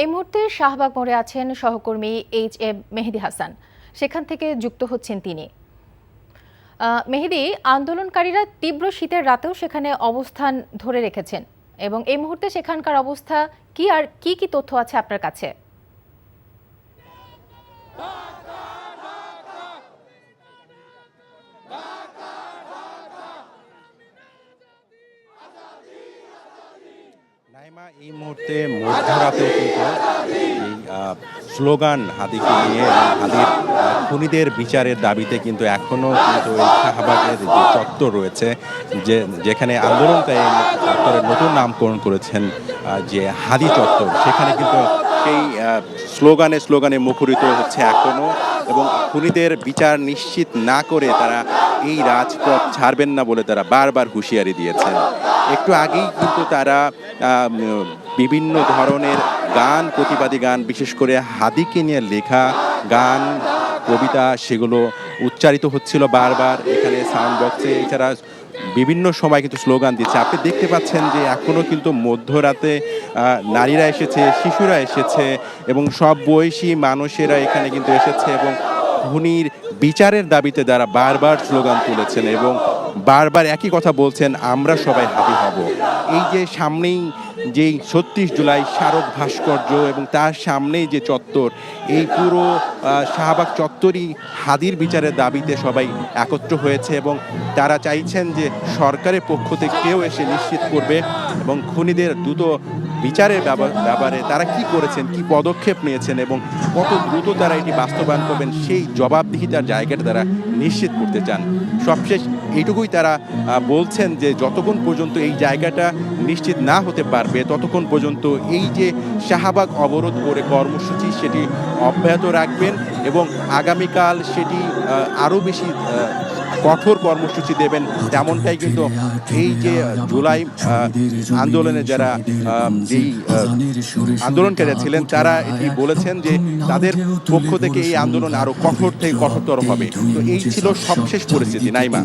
এই মুহূর্তে শাহবাগ মোড়ে আছেন সহকর্মী এইচ এম মেহেদি হাসান। সেখান থেকে যুক্ত হচ্ছেন তিনি। মেহেদি, আন্দোলনকারীরা তীব্র শীতের রাতেও সেখানে অবস্থান ধরে রেখেছেন এবং এই মুহূর্তে সেখানকার অবস্থা কি আর কি কি তথ্য আছে আপনার কাছে? নাইমা এই মুহূর্তে মধ্যরাতে স্লোগান হাতিকে নিয়ে হাতির খুনিদের বিচারের দাবিতে কিন্তু এখনও কিন্তু এই শাহবাগের যে চত্বর রয়েছে, যে, যেখানে আন্দোলনকারী চত্বরের নতুন নামকরণ করেছেন যে হাদি চত্বর, সেখানে কিন্তু সেই স্লোগানে স্লোগানে মুখরিত হচ্ছে এখনও এবং খুনিদের বিচার নিশ্চিত না করে তারা এই রাজপথ ছাড়বেন না বলে তারা বারবার হুঁশিয়ারি দিয়েছেন। একটু আগেই কিন্তু তারা বিভিন্ন ধরনের গান, প্রতিবাদী গান, বিশেষ করে হাদিকে নিয়ে লেখা গান, কবিতা, সেগুলো উচ্চারিত হচ্ছিল বারবার। এখানে সাউন্ড বক্সে এছাড়া বিভিন্ন সময় কিন্তু স্লোগান দিচ্ছে। আপনি দেখতে পাচ্ছেন যে এখনও কিন্তু মধ্যরাতে নারীরা এসেছে, শিশুরা এসেছে এবং সব বয়সী মানুষেরা এখানে কিন্তু এসেছে এবং খুনির বিচারের দাবিতে তারা বারবার স্লোগান তুলেছেন এবং বারবার একই কথা বলছেন, আমরা সবাই হাতি হব। এই যে সামনেই যেই ছত্রিশ জুলাই স্মারক ভাস্কর্য এবং তার সামনেই যে চত্বর, এই পুরো শাহবাগ চত্বরই হাদির বিচারের দাবিতে সবাই একত্র হয়েছে এবং তারা চাইছেন যে সরকারের পক্ষ থেকে কেউ এসে নিশ্চিত করবে এবং খুনিদের দ্রুত বিচারের ব্যাপার- তারা কি করেছেন, কি পদক্ষেপ নিয়েছেন এবং কত দ্রুত তারা এটি বাস্তবায়ন করবেন, সেই জবাবদিহিতার জায়গাটা তারা নিশ্চিত করতে চান। সবশেষ এইটুকুই তারা বলছেন যে যতক্ষণ পর্যন্ত এই জায়গাটা নিশ্চিত না হতে পারবে, ততক্ষণ পর্যন্ত এই যে শাহবাগ অবরোধ করে কর্মসূচি সেটি অব্যাহত রাখবেন এবং আগামীকাল সেটি আরও বেশি কঠোর কর্মসূচি দেবেন, তেমনটাই কিন্তু এই যে জুলাই আন্দোলনে যারা যেই আন্দোলনকারী ছিলেন তারা এটি বলেছেন যে তাদের পক্ষ থেকে এই আন্দোলন আরও কঠোর থেকে কঠোরতর হবে। তো এই ছিল সবশেষ পরিস্থিতি, নাইমা।